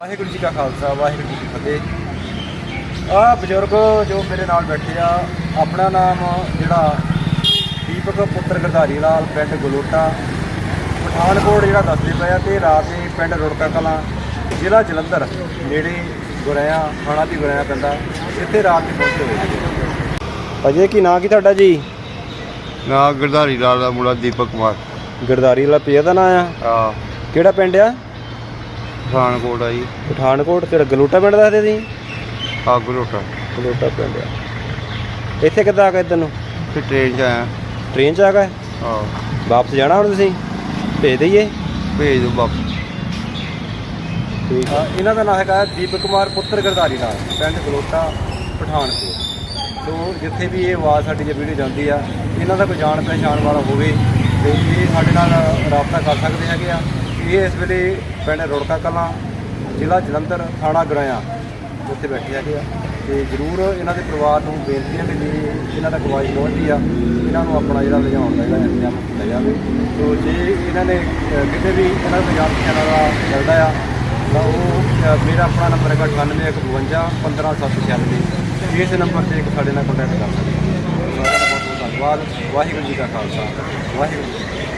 ਵਾਹਿਗੁਰੂ ਜੀ ਕਾ ਖਾਲਸਾ ਵਾਹਿਗੁਰੂ ਜੀ ਕੀ ਫਤਿਹ। ਆ ਬਜ਼ੁਰਗ ਜੋ ਮੇਰੇ ਨਾਲ ਬੈਠੇ ਆ ਆਪਣਾ ਨਾਮ ਜਿਹੜਾ ਦੀਪਕ ਪੁੱਤਰ ਗਰਧਾਰੀ ਲਾਲ ਪਿੰਡ ਗਲੋਟਾ। ਪਠਾਨਕੋਟ ਜਿਹੜਾ ਦੱਸਦੇ ਪਏ ਆ ਤੇ ਰਾਤ ਦੇ ਪਿੰਡ ਰੁੜਕਾ ਕਲਾਂ ਜ਼ਿਲ੍ਹਾ ਜਲੰਧਰ ਨੇੜੇ ਗੁਰੈਆ ਥਾਣਾ ਦੀ ਗੁਰੈਆ ਪੈਂਦਾ ਇੱਥੇ ਰਾਤ ਦੇ ਪਹੁੰਚੇ ਹੋਏ ਅਜੇ ਕੀ ਨਾਂ ਕੀ ਤੁਹਾਡਾ ਜੀ? ਨਾ ਗਰਧਾਰੀ ਲਾਲ ਦਾ ਮੁੰਡਾ ਦੀਪਕ ਕੁਮਾਰ। ਗਰਧਾਰੀ ਵਾਲਾ ਪਿਆ ਦਾ ਨਾਂ ਆ? ਆ ਕਿਹੜਾ ਪਿੰਡ ਆ? ਪਠਾਨਕੋਟ ਆ ਜੀ। ਪਠਾਨਕੋਟ ਤੇ ਗਲੋਟਾ ਪਿੰਡ ਦੱਸਦੇ ਸੀ ਆ ਗਰੋਟਾ ਗਲੋਟਾ ਪਿੰਡ ਆ। ਇੱਥੇ ਕਿੱਦਾਂ ਆ ਗਏ ਤੈਨੂੰ ਤੇ ਟ੍ਰੇਨ 'ਚ ਆਇਆ। ਟ੍ਰੇਨ 'ਚ ਆ ਗਏ? ਆ ਵਾਪਸ ਜਾਣਾ ਹੁਣ ਤੁਸੀਂ? ਭੇਜ ਦਈਏ? ਭੇਜ ਦੋ ਬਾਪ ਠੀਕ ਆ। ਇਹਨਾਂ ਦਾ ਨਾਮ ਹੈਗਾ ਦੀਪਕ ਕੁਮਾਰ ਪੁੱਤਰ ਗਰਦਾਰੀ ਨਾਲ ਪਿੰਡ ਗਲੋਟਾ ਪਠਾਨਕੋਟ। ਸੋ ਜਿੱਥੇ ਵੀ ਇਹ ਆਵਾਜ਼ ਸਾਡੀ ਜੇ ਵੀਡੀਓ ਜਾਂਦੀ ਆ ਇਹਨਾਂ ਦਾ ਕੋਈ ਜਾਣ ਪਛਾਣ ਵਾਲਾ ਹੋਵੇ ਤੇ ਇਹ ਸਾਡੇ ਨਾਲ ਰਾਬਤਾ ਕਰ ਸਕਦੇ ਹੈਗੇ ਆ। ਇਹ ਇਸ ਵੇਲੇ ਪਿੰਡ ਰੁੜਕਾ ਕਲਾਂ, ਜ਼ਿਲ੍ਹਾ ਜਲੰਧਰ, ਥਾਣਾ ਗਰਾਇਆ ਉੱਥੇ ਬੈਠੇ ਹੈਗੇ ਆ। ਤੇ ਜ਼ਰੂਰ ਇਹਨਾਂ ਦੇ ਪਰਿਵਾਰ ਨੂੰ ਬੇਨਤੀ ਹੈ ਕਿ ਜੇ ਇਹਨਾਂ ਦਾ ਗਵਾਈ ਪਹੁੰਚਦੀ ਆ, ਇਹਨਾਂ ਨੂੰ ਆਪਣਾ ਜਿਹੜਾ ਲਿਜਾਉਣ ਦਾ ਜਿਹੜਾ ਇੰਤਜ਼ਾਮ ਕੀਤਾ ਜਾਵੇ। ਸੋ ਜੇ ਇਹਨਾਂ ਨੇ ਕਿਤੇ ਵੀ ਇਹਨਾਂ ਦਾ ਜਾਣ ਪਛਾਣ ਵਾਲਾ ਚੱਲਦਾ ਆ, ਤਾਂ ਉਹ ਮੇਰਾ ਆਪਣਾ ਨੰਬਰ ਹੈਗਾ 9852 15796 ਇਸ ਨੰਬਰ ਤੇ ਇੱਕ ਸਾਡੇ ਨਾਲ ਕੰਟੈਕਟ ਕਰ ਸਕਦੇ ਹੋ। ਸਾਰਿਆਂ ਬਹੁਤ ਬਹੁਤ ਧੰਨਵਾਦ। ਵਾਹਿਗੁਰੂ ਜੀ ਕਾ ਖਾਲਸਾ। ਵਾਹਿਗੁਰੂ ਜੀ